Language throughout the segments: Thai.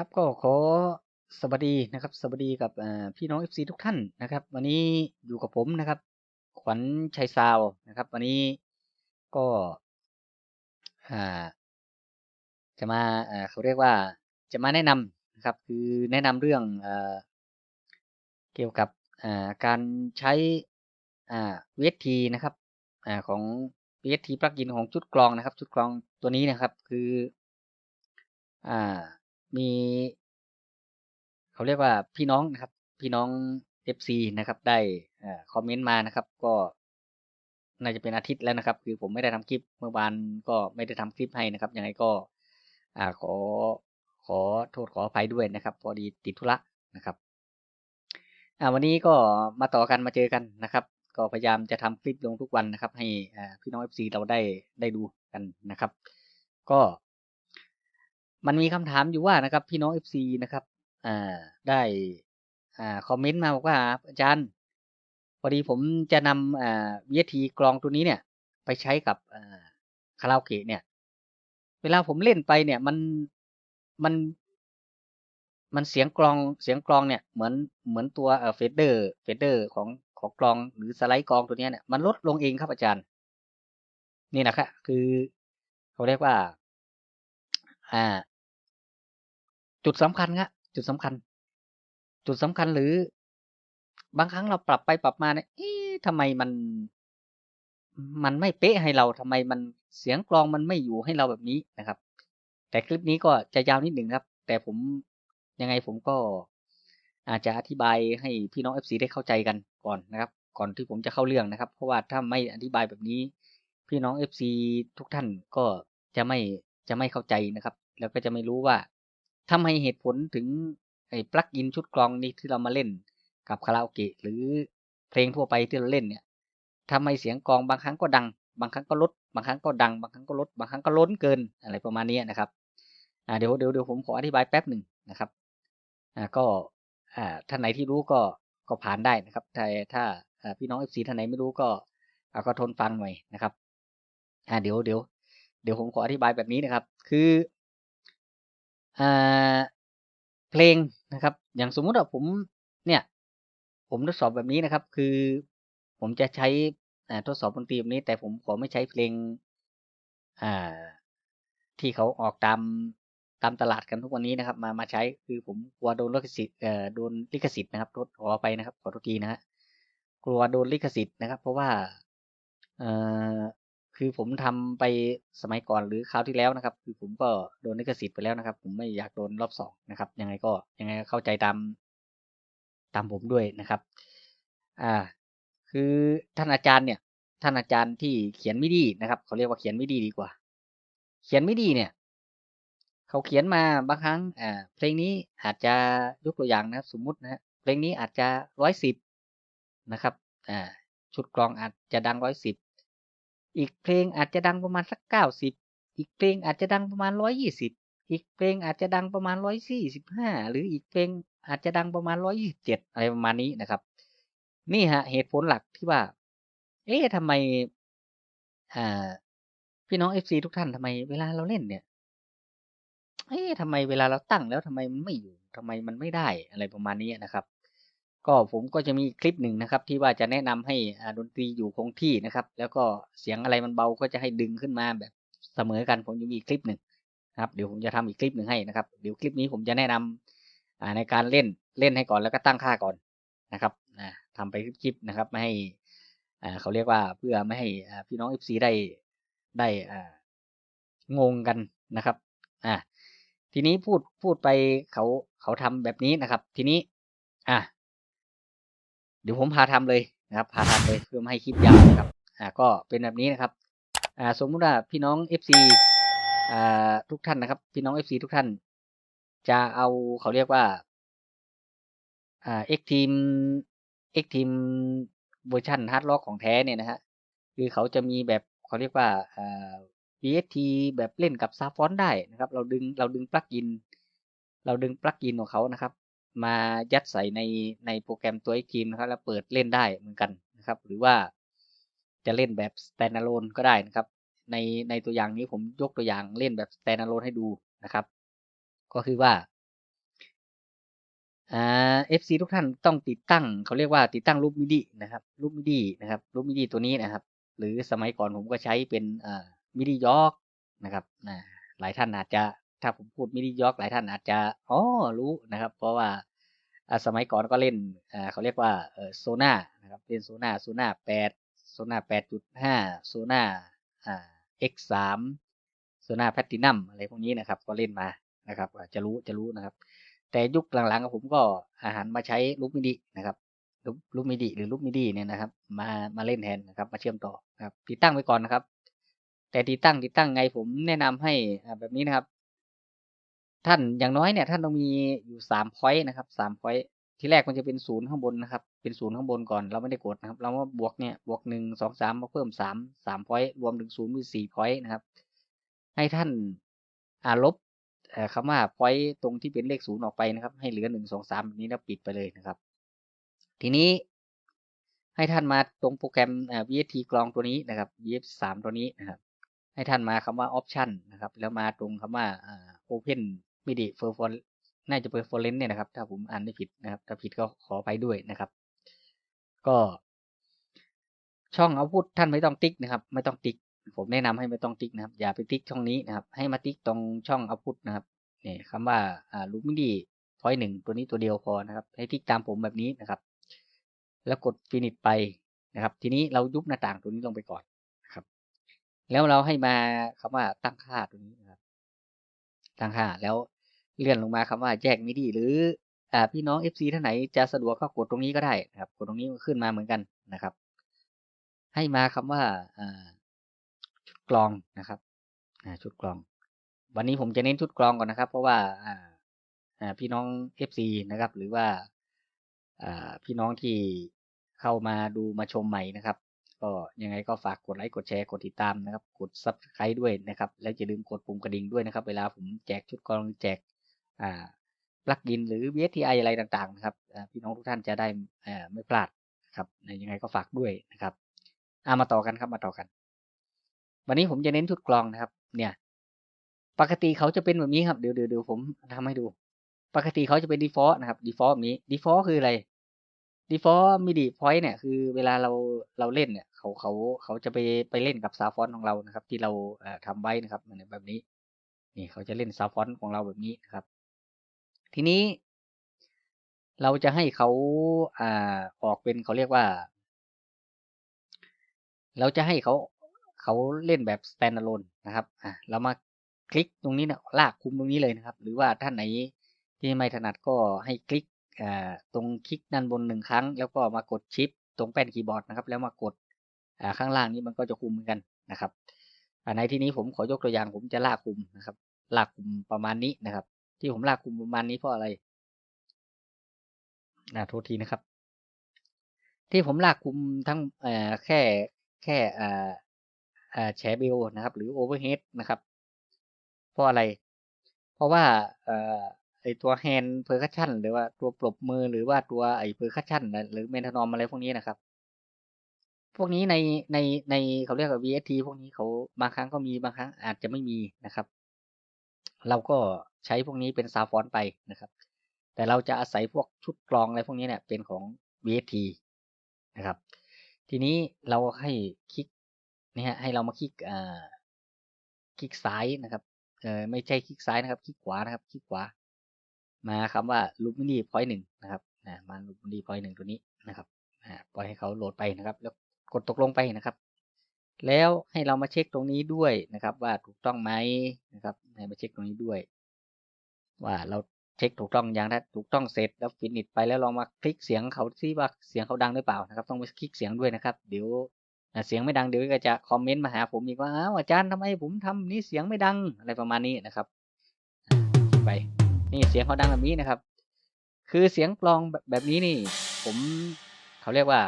ครับ ก็ขอสวัสดีนะครับ สวัสดีกับพี่น้อง FC ทุกท่านนะครับ วันนี้อยู่กับผมนะครับ ขวัญชัยซาวนะครับ วันนี้ก็จะมาเขาเรียกว่าจะมาแนะนำนะครับ คือแนะนำเรื่องอ่าเกี่ยวกับการใช้อ่า VST นะครับอของ VST ปลั๊กอินของชุดกรองนะครับ ชุดกรองตัวนี้นะครับ คืออ่า มีเขาเรียกว่าพี่น้องนะครับ พี่น้อง FC นะครับ ได้คอมเมนต์มานะครับ ก็น่าจะเป็นอาทิตย์แล้วนะครับ คือผมไม่ได้ทำคลิปเมื่อวานก็ไม่ได้ทำคลิปให้นะครับยังไงก็ อ่าขอขอโทษขออภัยด้วยนะครับ พอดีติดธุระนะครับ อ่าวันนี้ก็มาต่อกันมาเจอกันนะครับ ก็พยายามจะทำคลิปลงทุกวันนะครับ ให้อ่าพี่น้อง FC เราได้ได้ดูกันนะครับ ก็ มันมีคำถามอยู่ว่านะครับ พี่น้อง FC นะครับอ่าได้อ่าคอมเมนต์มาบอกว่าอาจารย์พอดีผมจะนำอ่า VST กรองตัวนี้เนี่ย ไปใช้กับอ่าคาราโอเกะเนี่ย เวลาผมเล่นไปเนี่ย มันมัน มันเสียงกลองเสียงกลองเนี่ย เหมือนเหมือนตัวเฟดเดอร์เฟดเดอร์ของของกลองหรือสไลด์กลองตัวนี้เนี่ยมันลดลงเองครับอาจารย์ นี่นะครับคือเขาเรียกว่า อ่า จุดสำคัญครับจุดสำคัญ จุดสำคัญหรือบางครั้งเราปรับไปปรับมาเนี่ยเอ๊ะทำไมมัน มันไม่เป๊ะให้เราทำไมมันเสียงกลองมันไม่อยู่ให้เราแบบนี้นะครับ แต่คลิปนี้ก็จะยาวนิดหนึ่งครับ แต่ผมยังไงผมก็อาจจะอธิบายให้พี่น้อง FC ได้เข้าใจกันก่อนนะครับ ก่อนที่ผมจะเข้าเรื่องนะครับ เพราะว่าถ้าไม่อธิบายแบบนี้ พี่น้อง FC ทุกท่านก็จะไม่จะไม่เข้าใจนะครับ แล้วก็จะไม่รู้ว่า ทำไมเหตุผลถึงไอ้ปลั๊กอินชุดกลองนี้ที่เรามาเล่นกับคาราโอเกะหรือเพลงทั่วไปที่เราเล่นเนี่ยทำไมเสียงกลองบางครั้งก็ดัง บางครั้งก็ลด บางครั้งก็ดัง บางครั้งก็ลด บางครั้งก็ล้นเกินอะไรประมาณนี้นะครับอ่าเดี๋ยวเดี๋ยวเดี๋ยวผมขออธิบายแป๊บหนึ่งนะครับอ่าก็อ่าท่านไหนที่รู้ก็ก็ผ่านได้นะครับถ้าถ้าพี่น้องเอฟซีท่านไหนไม่รู้ก็อ่าก็ทนฟังหน่อยนะครับอ่าเดี๋ยวเดี๋ยวเดี๋ยวผมขออธิบายแบบนี้นะครับ คือ เพลงนะครับ อย่างสมมุติว่าผมเนี่ย ผมทดสอบแบบนี้นะครับ คือผมจะใช้ทดสอบดนตรีแบบนี้ แต่ผมขอไม่ใช้เพลงที่เขาออกตามตามตลาดกันทุกวันนี้นะครับ มามาใช้คือผมกลัวโดนลิขสิทธิ์โดนลิขสิทธิ์นะครับขอไปนะครับขอโทษทีนะฮะกลัวโดนลิขสิทธิ์นะครับ เพราะว่า คือผมทำไปสมัยก่อนหรือคราวที่แล้วนะครับ คือผมก็โดนลิขสิทธิ์ไปแล้วนะครับ ผมไม่อยากโดนรอบสองนะครับ ยังไงก็ยังไงเข้าใจตามตามผมด้วยนะครับ อ่า คือท่านอาจารย์เนี่ย ท่านอาจารย์ที่เขียนไมิดีนะครับเขาเรียกว่าเขียนไมิดีดีกว่า เขียนไมิดีเนี่ยเขาเขียนมาบางครั้ง อ่า เพลงนี้อาจจะยกตัวอย่างนะครับ สมมุตินะฮะเพลงนี้อาจจะร้อยสิบนะครับ อ่า ชุดกลองอาจจะดังร้อยสิบ อีกเพลงอาจจะดังประมาณสักเก้าสิบอีกเพลงอาจจะดังประมาณร้อยยี่สิบอีกเพลงอาจจะดังประมาณร้อยสี่สิบห้าหรืออีกเพลงอาจจะดังประมาณร้อยยี่สิบเจ็ดอะไรประมาณนี้นะครับ นี่ฮะ เหตุผลหลักที่ว่า เอ๊ะทำไมอ่าพี่น้องเอฟซีทุกท่านทำไมเวลาเราเล่นเนี่ยเอ๊ะทำไมเวลาเราตั้งแล้วทำไมมันไม่อยู่ทำไมมันไม่ได้อะไรประมาณนี้นะครับ ก็ผมก็จะมีคลิปหนึ่งนะครับ ที่ว่าจะแนะนำให้ดนตรีอยู่คงที่นะครับ แล้วก็เสียงอะไรมันเบาก็จะให้ดึงขึ้นมาแบบเสมอกันผมจะมีคลิปหนึ่งครับเดี๋ยวผมจะทำอีกคลิปหนึ่งให้นะครับเดี๋ยวคลิปนี้ผมจะแนะนำอ่าในการเล่นเล่นให้ก่อนแล้วก็ตั้งค่าก่อนนะครับอ่าทำไปคลิปๆนะครับไม่ให้เขาเรียกว่าเพื่อไม่ให้พี่น้องเอฟซีได้ได้งงกันนะครับอ่าทีนี้พูดพูดไปเขาเขาทำแบบนี้นะครับ ทีนี้ อะ เดี๋ยวผมพาทำเลยนะครับพาทำเลยเพื่อไม่ให้คลิปยาวนะครับอ่าก็เป็นแบบนี้นะครับอ่าสมมุติว่าพี่น้อง FC อ่าทุกท่านนะครับ พี่น้อง FC ทุกท่าน จะเอาเขาเรียกว่าอ่า X Team X Team เวอร์ชันฮาร์ดล็อกของแท้เนี่ยนะฮะคือเขาจะมีแบบเขาเรียกว่าอ่า VST แบบเล่นกับซาฟอนได้นะครับ เราดึงเราดึงปลั๊กอิน เราดึงปลั๊กอินของเขานะครับ มายัดใส่ในในโปรแกรมตัว X Team นะครับ แล้วเปิดเล่นได้เหมือนกันนะครับ หรือว่าจะเล่นแบบ standalone ก็ได้นะครับ ในในตัวอย่างนี้ผมยกตัวอย่างเล่นแบบ standalone ให้ดูนะครับ ก็คือว่าอ่า FC ทุกท่านต้องติดตั้งเขาเรียกว่าติดตั้งรูปมิดินะครับรูปมิดินะครับรูปมิดิตัวนี้นะครับ หรือสมัยก่อนผมก็ใช้เป็นอ่ามิดิยอกนะครับนะหลายท่านอาจจะ ถ้าผมพูดมิดิยอกหลายท่านอาจจะอ๋อรู้นะครับ เพราะว่าสมัยก่อนก็เล่นเขาเรียกว่าโซน่านะครับเล่นโซน่าโซน่าแปดโซน่าแปดจุดห้าโซน่าอ่า X สามโซน่าแพลตินัมอะไรพวกนี้นะครับ ก็เล่นมานะครับจะรู้จะรู้นะครับ แต่ยุคหลังๆผมก็อาหารมาใช้ลูกมิดินะครับลูกลูกมิดิหรือลูกมิดิเนี่ยนะครับ มามาเล่นแทนนะครับ มาเชื่อมต่อนะครับติดตั้งไว้ก่อนนะครับ แต่ติดตั้งติดตั้งไงผมแนะนำให้แบบนี้นะครับ ท่านอย่างน้อยเนี่ยท่านต้องมีอยู่สามพอยต์นะครับสามพอยต์ที่แรกมันจะเป็นศูนย์ข้างบนนะครับ เป็นศูนย์ข้างบนก่อนเราไม่ได้กดนะครับ เรามาบวกเนี่ยบวกหนึ่งสองสามมาเพิ่มสามสามพอยต์รวมถึงศูนย์เป็นสี่พอยต์นะครับ ให้ท่านอาลบเอ่อคำว่าพอยต์ตรงที่เป็นเลขศูนย์ออกไปนะครับ ให้เหลือหนึ่งสองสามแบบนี้แล้วปิดไปเลยนะครับ ทีนี้ให้ท่านมาตรงโปรแกรม VST กรองตัวนี้นะครับ VS สามตัวนี้นะครับ ให้ท่านมาคำว่า option นะครับ แล้วมาตรงคำว่าอ่า open midi for for น่าจะเป็น for lens เนี่ยนะครับ ถ้าผมอ่านไม่ผิดนะครับ ถ้าผิดก็ขอไปด้วยนะครับ ก็ ช่องเอาพุทท่านไม่ต้องติ๊กนะครับ ไม่ต้องติ๊ก ผมแนะนำให้ไม่ต้องติ๊กนะครับ อย่าไปติ๊กช่องนี้นะครับ ให้มาติ๊กตรงช่องเอาพุทนะครับเนี่ยคำว่าอ่าลูมิดีพอยหนึ่งตัวนี้ตัวเดียวพอนะครับ ให้ติ๊กตามผมแบบนี้นะครับ แล้วกดฟินิชไปนะครับ ทีนี้เรายุบหน้าต่างตัวนี้ลงไปก่อนนะครับ แล้วเราให้มาคำว่าตั้งค่าตัวนี้นะครับ ตั้งค่าแล้วเลื่อนลงมาคำว่าแยกมิดีหรืออ่าพี่น้อง FC ท่านไหนจะสะดวกก็กดตรงนี้ก็ได้นะครับ กดตรงนี้ขึ้นมาเหมือนกันนะครับ ให้มาคำว่าอ่าชุดกรองนะครับอ่าชุดกรอง วันนี้ผมจะเน้นชุดกรองก่อนนะครับ เพราะว่าอ่าอ่าพี่น้อง FC นะครับ หรือว่าอ่าพี่น้องที่เข้ามาดูมาชมใหม่นะครับ ก็ยังไงก็ฝากกดไลค์กดแชร์กดติดตามนะครับ กด subscribe ด้วยนะครับ แล้วอย่าลืมกดปุ่มกระดิ่งด้วยนะครับ เวลาผมแจกชุดกรองแจกอ่าปลั๊กอินหรือ VSTI อะไรต่างๆนะครับพี่น้องทุกท่านจะได้ไม่พลาดนะครับยังไงก็ฝากด้วยนะครับอามาต่อกันครับมาต่อกัน วันนี้ผมจะเน้นชุดกรองนะครับ เนี่ย ปกติเขาจะเป็นแบบนี้ครับเดี๋ยวเดี๋ยวผมทำให้ดู ปกติเขาจะเป็น default นะครับ default แบบนี้ default คืออะไร default midi point เนี่ยคือเวลาเราเราเล่นเนี่ยเขาเขาเขาจะไปไปเล่นกับซาวฟอนของเรานะครับ ที่เราเอ่อทำไว้นะครับแบบนี้ นี่เขาจะเล่นซาวฟอนของเราแบบนี้นะครับ ทีนี้ เราจะให้เขาอ่าออกเป็นเขาเรียกว่า เราจะให้เขาเขาเล่นแบบ standalone นะครับอะเรามาคลิกตรงนี้เนี่ยลากคุมตรงนี้เลยนะครับ หรือว่าท่านไหนที่ไม่ถนัดก็ให้คลิก ตรงคลิกด้านบนหนึ่งครั้ง แล้วก็มากดชิปตรงแป้นคีย์บอร์ดนะครับ แล้วมากดข้างล่างนี้มันก็จะคุมเหมือนกันนะครับในที่นี้ผมขอยกตัวอย่างผมจะลากคุมนะครับ ลากคุมประมาณนี้นะครับ ที่ผมลากคุมประมาณนี้เพราะอะไรนะโทษทีนะครับ ที่ผมลากคุมทั้งแค่แค่อ่าอ่าแชเบลนะครับ หรือโอเวอร์เฮดนะครับ เพราะอะไร เพราะว่า ไอตัวแฮนด์เพอร์คัชชันหรือว่าตัวปรบมือหรือว่าตัวไอเพอร์คัชชันหรือเมนทานอมอะไรพวกนี้นะครับ พวกนี้ในในในเขาเรียกว่า VST พวกนี้เขาบางครั้งก็มีบางครั้งอาจจะไม่มีนะครับ เราก็ใช้พวกนี้เป็นซาวฟอนต์ไปนะครับ แต่เราจะอาศัยพวกชุดกรองอะไรพวกนี้เนี่ยเป็นของ VST นะครับ ทีนี้เราให้คลิกนี่ฮะให้เรามาคลิกอ่าคลิกซ้ายนะครับเออไม่ใช่คลิกซ้ายนะครับ คลิกขวานะครับ คลิกขวา มาคำว่า l u m i n i point หนึ่งนะครับนะมา l u m i n i point หนึ่งตัวนี้นะครับอ่าปล่อยให้เขาโหลดไปนะครับ แล้วกดตกลงไปนะครับ แล้วให้เรามาเช็คตรงนี้ด้วยนะครับ ว่าถูกต้องไหมนะครับ ให้มาเช็คตรงนี้ด้วย ว่าเราเช็คถูกต้องอย่างถ้าถูกต้องเสร็จแล้วฟินิชไปแล้วเรามาคลิกเสียงเขาซิว่าเสียงเขาดังหรือเปล่านะครับ ต้องไปคลิกเสียงด้วยนะครับ เดี๋ยวเสียงไม่ดังเดี๋ยวก็จะคอมเมนต์มาหาผมอีกว่าอ้าวอาจารย์ทำไมผมทำนี้เสียงไม่ดังอะไรประมาณนี้นะครับ ไป นี่เสียงเขาดังแบบนี้นะครับ คือเสียงกลองแบบแบบนี้นี่ ผมเขาเรียกว่า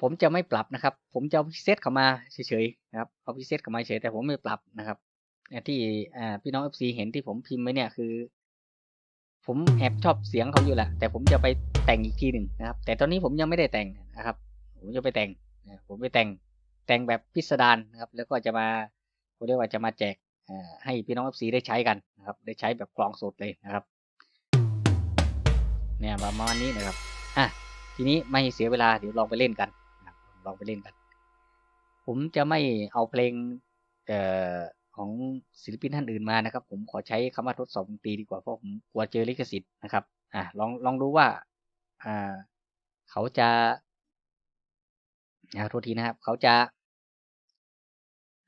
ผมจะไม่ปรับนะครับ ผมจะพิเศษเข้ามาเฉยๆนะครับเอาพิเศษเข้ามาเฉยแต่ผมไม่ปรับนะครับที่พี่น้องเอฟซีเห็นที่ผมพิมพ์ไว้เนี่ยคือ ผมแอบชอบเสียงเขาอยู่แหละแต่ผมจะไปแต่งอีกทีหนึ่งนะครับ แต่ตอนนี้ผมยังไม่ได้แต่งนะครับ ผมจะไปแต่งผมไปแต่งแต่งแบบพิสดารนะครับ แล้วก็จะมาเขาเรียกว่าจะมาแจก ให้พี่น้องเอฟซีได้ใช้กันนะครับ ได้ใช้แบบกลองสดเลยนะครับ เนี่ยประมาณนี้นะครับอะทีนี้ไม่เสียเวลาเดี๋ยวลองไปเล่นกันลองไปเล่นกัน ผมจะไม่เอาเพลงเอ่อของศิลปินท่านอื่นมานะครับ ผมขอใช้คำว่าทดสอบดนตรีดีกว่าเพราะผมกลัวเจอลิขสิทธิ์นะครับอะลองลองดูว่าอ่าเขาจะอ่าโทษทีนะครับ เขาจะ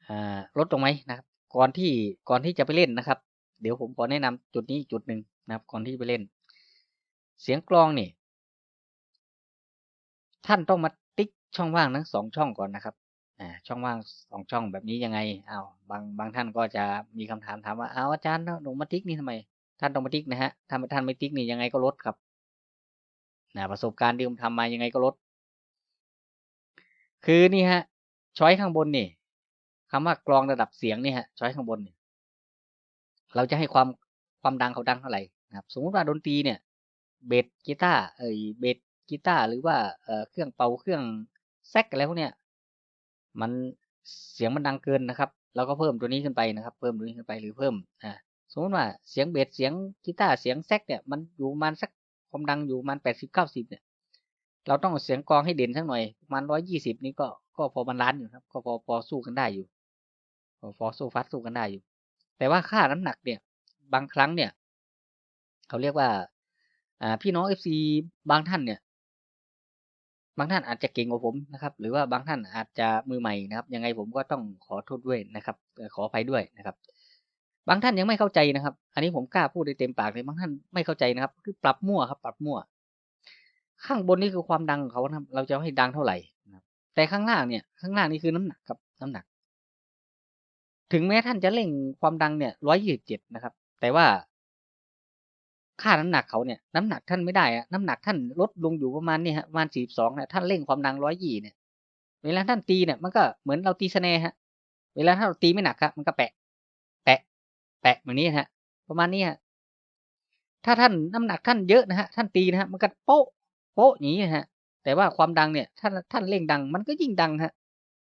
อ่าลดลงไหมนะครับ ก่อนที่ก่อนที่จะไปเล่นนะครับ เดี๋ยวผมขอแนะนำจุดนี้อีกจุดหนึ่งนะครับ ก่อนที่ไปเล่น เสียงกลองนี่ ท่านต้องมาติ๊กช่องว่างทั้งสองช่องก่อนนะครับอ่าช่องว่างสองช่องแบบนี้ยังไงอ้าวบางบางท่านก็จะมีคำถามถามว่าอ้าวอาจารย์หนูมาติ๊กนี่ทำไม ท่านต้องมาติ๊กนะฮะถ้าท่านไม่ติ๊กนี่ยังไงก็ลดครับนะประสบการณ์ที่ผมทำมายังไงก็ลด คือนี่ฮะช้อยข้างบนนี่ คำว่ากรองระดับเสียงนี่ฮะช้อยข้างบนเนี่ยเราจะให้ความความดังเขาดังเท่าไหร่นะครับ สมมติว่าดนตรีเนี่ย เบสกีตาร์เอ่ยเบสกีตาร์หรือว่าเอ่อเครื่องเป่าเครื่องแซกอะไรพวกเนี้ยมันเสียงมันดังเกินนะครับเราก็เพิ่มตัวนี้ขึ้นไปนะครับ เพิ่มตัวนี้ขึ้นไปหรือเพิ่มอ่าสมมติว่าเสียงเบสเสียงกีตาร์เสียงแซกเนี่ยมันอยู่มาณสักความดังอยู่มาณแปดสิบเก้าสิบเนี่ย เราต้องเสียงกลองให้เด่นสักหน่อยประมาณร้อยยี่สิบนี่ก็ก็พอมันล้านอยู่ครับ ก็พอพอสู้กันได้อยู่ พอสู้ฟัดสู้กันได้อยู่ แต่ว่าค่าน้ำหนักเนี่ย บางครั้งเนี่ย เขาเรียกว่า อ่า พี่น้องเอฟซีบางท่านเนี่ย บางท่านอาจจะเก่งกว่าผมนะครับ หรือว่าบางท่านอาจจะมือใหม่นะครับ ยังไงผมก็ต้องขอโทษด้วยนะครับ ขออภัยด้วยนะครับ บางท่านยังไม่เข้าใจนะครับ อันนี้ผมกล้าพูดได้เต็มปากเลยบางท่านไม่เข้าใจนะครับ คือปรับมั่วครับ ปรับมั่ว ข้างบนนี่คือความดังของเขานะครับ เราจะให้ดังเท่าไหร่นะครับแต่ข้างล่างเนี่ย ข้างล่างนี่คือน้ำหนักครับน้ำหนัก ถึงแม้ท่านจะเร่งความดังเนี่ยร้อยยี่สิบเจ็ดนะครับ แต่ว่า ค่าน้ำหนักเขาเนี่ยน้ำหนักท่านไม่ได้อะน้ำหนักท่านลดลงอยู่ประมาณนี่ฮะประมาณสี่สองเนี่ยท่านเร่งความดังร้อยยี่เนี่ย เวลาท่านตีเนี่ย มันก็เหมือนเราตีสแนร์ฮะ เวลาถ้าเราตีไม่หนักครับมันก็แปะ แปะ แปะแบบนี้ฮะ ประมาณนี้ฮะถ้าท่านน้ำหนักท่านเยอะนะฮะท่านตีนะฮะมันก็โป๊ะโป๊ะอย่างนี้ฮะ แต่ว่าความดังเนี่ยท่านท่านเร่งดัง มันก็ยิ่งดังฮะ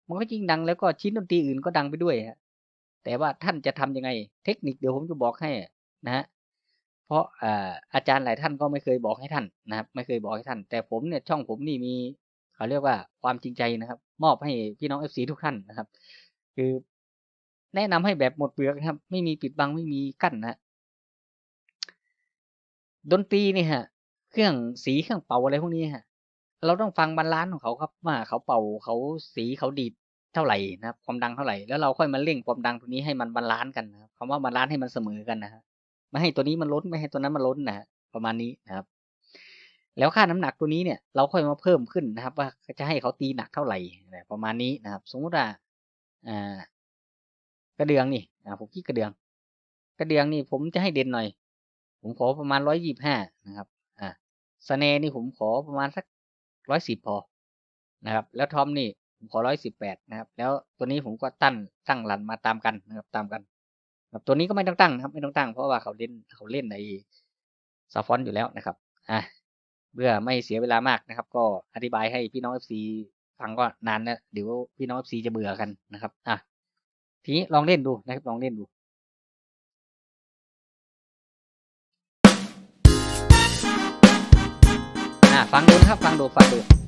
มันก็ยิ่งดังแล้วก็ชิ้นดนตรีอื่นก็ดังไปด้วยฮะ แต่ว่าท่านจะทำยังไง เทคนิคเดี๋ยวผมจะบอกให้นะฮะเพราะอาจารย์หลายท่านก็ไม่เคยบอกให้ท่านนะครับ ไม่เคยบอกให้ท่าน แต่ผมเนี่ยช่องผมนี่มีเขาเรียกว่าความจริงใจนะครับ มอบให้พี่น้องเอฟซีทุกท่านนะครับ คือแนะนำให้แบบหมดเปลือกนะครับ ไม่มีปิดบังไม่มีกั้นนะดนตรีนี่ฮะ เครื่องสีเครื่องเป่าอะไรพวกนี้ฮะ เราต้องฟังบรรลานของเขาครับว่าเขาเป่าเขาสีเขาดีด เท่าไหร่นะครับความดังเท่าไหร่แล้วเราค่อยมาเร่งความดังตัวนี้ให้มันบรรลานซ์กันนะครับคำว่าบรรลานซ์ให้มันเสมอกันนะฮะไม่ให้ตัวนี้มันล้นไม่ให้ตัวนั้นมันล้นนะฮะประมาณนี้นะครับ แล้วค่าน้ำหนักตัวนี้เนี่ย เราค่อยมาเพิ่มขึ้นนะครับ ว่าจะให้เขาตีหนักเท่าไหร่ประมาณนี้นะครับ สมมติว่าอ่ากระเดืองนี่ผมคิดกระเดือง กระเดืองนี่ผมจะให้เด่นหน่อย ผมขอประมาณร้อยยี่บห้านะครับ อ่าสเนนี่ผมขอประมาณสักร้อยสิบพอนะครับ แล้วทอมนี่ ผมขอร้อยสิบแปดนะครับ แล้วตัวนี้ผมก็ตั้งตั้งหลันมาตามกันนะครับตามกันครับตัวนี้ก็ไม่ต้องตั้งนะครับไม่ต้องตั้งเพราะว่าเขาเล่นเขาเล่นในซาฟอนอยู่แล้วนะครับอะเพื่อไม่เสียเวลามากนะครับ ก็อธิบายให้พี่น้องเอฟซีฟังก็นานนะเดี๋ยวพี่น้องเอฟซีจะเบื่อกันนะครับอะทีนี้ลองเล่นดูนะครับลองเล่นดูอ่าฟังดูนะครับฟังดูฟังดู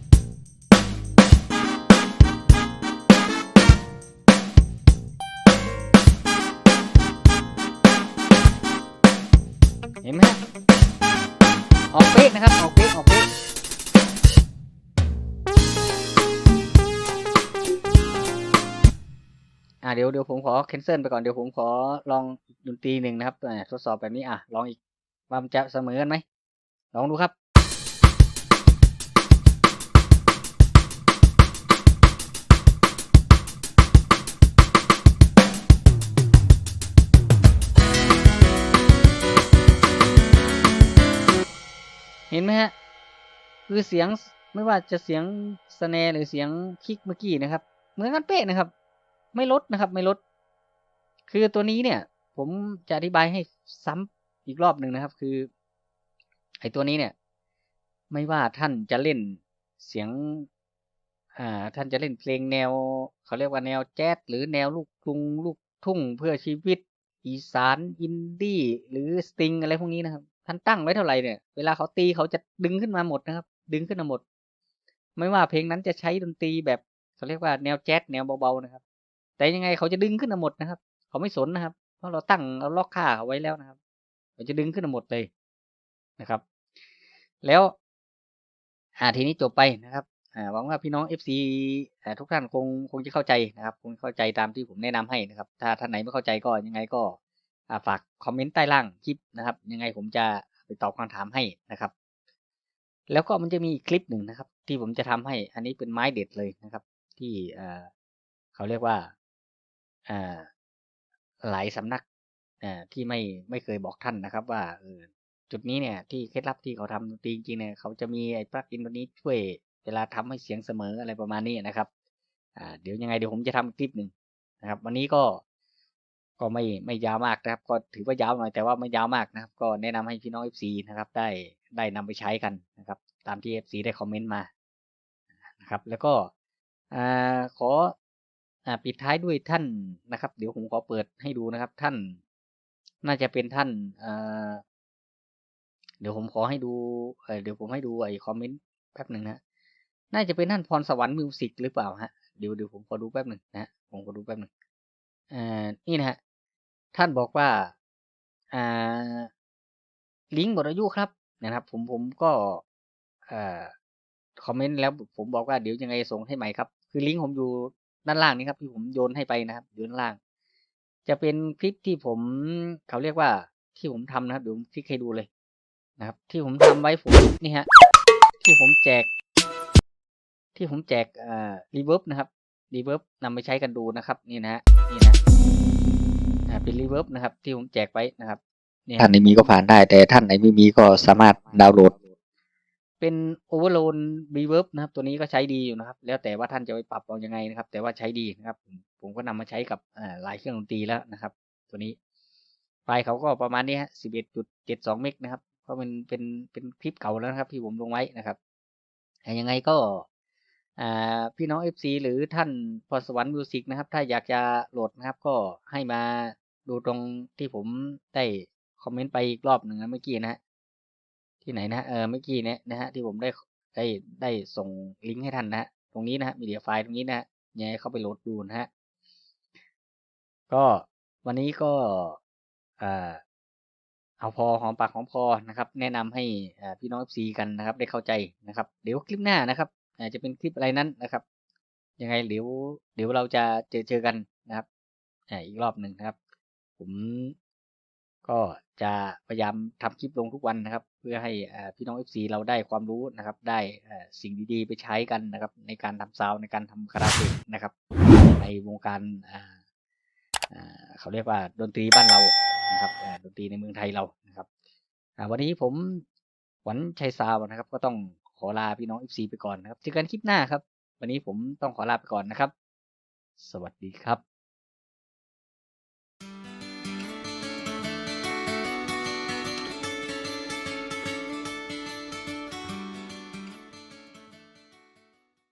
เห็นไหมออกเป๊กนะครับ ออกเป๊กออกเป๊กอ่าเดี๋ยวเดี๋ยวผมขอ cancel ไปก่อนเดี๋ยวผมขอลองดนตรีหนึ่งนะครับทดสอบแบบนี้อะลองอีกว่ามันจะเสมอกันไหมลองดูครับ เห็นไหมฮะ คือเสียงไม่ว่าจะเสียงสแนหรือเสียงคิกเมื่อกี้นะครับ เหมือนกันเป๊ะนะครับ ไม่ลดนะครับ ไม่ลด คือตัวนี้เนี่ย ผมจะอธิบายให้ซ้ำอีกรอบหนึ่งนะครับ คือไอ้ตัวนี้เนี่ย ไม่ว่าท่านจะเล่นเสียง อ่า ท่านจะเล่นเพลงแนว เขาเรียกว่าแนวแจ๊สหรือแนวลูกกรุงลูกทุ่งเพื่อชีวิต อีสานอินดี้หรือสติงอะไรพวกนี้นะครับ ท่านตั้งไว้เท่าไหร่เนี่ย เวลาเขาตีเขาจะดึงขึ้นมาหมดนะครับ ดึงขึ้นมาหมด ไม่ว่าเพลงนั้นจะใช้ดนตรีแบบเขาเรียกว่าแนวแจ๊สแนวเบาๆนะครับ แต่ยังไงเขาจะดึงขึ้นมาหมดนะครับ เขาไม่สนนะครับ เพราะเราตั้งเราล็อกค่าเขาไว้แล้วนะครับเขาจะดึงขึ้นมาหมดเลยนะครับ แล้ว อ่าทีนี้จบไปนะครับอ่าหวังว่าพี่น้องเอฟซีทุกท่านคงคงจะเข้าใจนะครับ คงเข้าใจตามที่ผมแนะนำให้นะครับ ถ้าท่านไหนไม่เข้าใจก็ยังไงก็ ฝากคอมเมนต์ใต้ล่างคลิปนะครับ ยังไงผมจะไปตอบคำถามให้นะครับ แล้วก็มันจะมีคลิปหนึ่งนะครับ ที่ผมจะทำให้ อันนี้เป็นไม้เด็ดเลยนะครับ ที่เขาเรียกว่าหลายสำนักที่ไม่ไม่เคยบอกท่านนะครับว่าจุดนี้เนี่ย ที่เคล็ดลับที่เขาทำดนตรีจริงเนี่ยเขาจะมีไอ้ปลั๊กอินตัวนี้ช่วยเวลาทำให้เสียงเสมออะไรประมาณนี้นะครับเดี๋ยวยังไงเดี๋ยวผมจะทำคลิปหนึ่งนะครับ วันนี้ก็ ก็ไม่ไม่ยาวมากนะครับ ก็ถือว่ายาวหน่อยแต่ว่าไม่ยาวมากนะครับ ก็แนะนำให้พี่น้อง FC นะครับ ได้ได้นำไปใช้กันนะครับ ตามที่ FC ได้คอมเมนต์มานะครับ แล้วก็อ่าขออ่าปิดท้ายด้วยท่านนะครับ เดี๋ยวผมขอเปิดให้ดูนะครับ ท่าน น่าจะเป็นท่านอ่าเดี๋ยวผมขอให้ดูเเดี๋ยวผมให้ดูไอ้คอมเมนต์แป๊บหนึ่งนะน่าจะเป็นท่านพรสวรรค์มิวสิกหรือเปล่าฮะเดี๋ยวเดี๋ยวผมขอดูแป๊บหนึ่งนะฮะผมขอดูแป๊บหนึ่ง นี่นะฮะท่านบอกว่าลิงก์หมดอายุครับนะครับ ผมผมก็คอมเมนต์แล้วผมบอกว่าเดี๋ยวยังไงส่งให้ใหม่ครับ คือลิงก์ผมอยู่ด้านล่างนี้ครับที่ผมโยนให้ไปนะครับอยู่ด้านล่าง จะเป็นคลิปที่ผมเขาเรียกว่าที่ผมทำนะครับเดี๋ยวผมคลิกให้ดูเลยนะครับ ที่ผมทำไว้ผมนี่ฮะที่ผมแจก ที่ผมแจกอ่ารีเวิร์บนะครับ รีเวิร์บนำไปใช้กันดูนะครับ นี่นะฮะนี่นะอ่าเป็นรีเวิร์บนะครับ ที่ผมแจกไว้นะครับเนี่ยท่านไหนมีก็ผ่านได้ แต่ท่านไหนไม่มีก็สามารถดาวน์โหลด เป็นโอเวอร์โหลดรีเวิร์บนะครับ ตัวนี้ก็ใช้ดีอยู่นะครับ แล้วแต่ว่าท่านจะไปปรับเอายังไงนะครับ แต่ว่าใช้ดีนะครับ ผมผมก็นำมาใช้กับอ่าหลายเครื่องดนตรีแล้วนะครับ ตัวนี้ไฟล์เขาก็ประมาณนี้ฮะสิบเอ็ดจุดเจ็ดสองเมกนะครับเพราะมันเป็นเป็นคลิปเก่าแล้วนะครับ ที่ผมลงไว้นะครับอ่ายังไงก็อ่า พี่น้องเอฟซีหรือท่านพรสวรรค์มิวสิกนะครับ ถ้าอยากจะโหลดนะครับ ก็ให้มาดูตรงที่ผมได้คอมเมนต์ไปอีกรอบหนึ่งนะเมื่อกี้นะฮะที่ไหนนะฮะเออเมื่อกี้เนี่ยนะฮะที่ผมได้ได้ได้ส่งลิงก์ให้ท่านนะฮะตรงนี้นะฮะมีเดียไฟล์ตรงนี้นะฮะยังไงเข้าไปโหลดดูนะฮะก็วันนี้ก็อ่าเอาพอหอมปากหอมคอนะครับ แนะนำให้พี่น้อง FC กันนะครับ ได้เข้าใจนะครับ เดี๋ยวคลิปหน้านะครับ อาจจะเป็นคลิปอะไรนั้นนะครับ ยังไงเดี๋ยวเดี๋ยวเราจะเจอเจอกันนะครับอีกรอบหนึ่งนะครับ ผมก็จะพยายามทำคลิปลงทุกวันนะครับ เพื่อให้พี่น้อง FC เราได้ความรู้นะครับ ได้สิ่งดีๆไปใช้กันนะครับ ในการทำซาวในการทำคาราเกะนะครับ ในวงการเขาเรียกว่าดนตรีบ้านเรานะครับดนตรีในเมืองไทยเรานะครับวันนี้ผมหวันชัยซาวนะครับ ก็ต้อง อลาพี่น้อง FC ไปก่อนนะครับเจอกันคลิปหน้าครับ วันนี้ผมต้องขอลาไปก่อนนะครับ สวัสดีครับ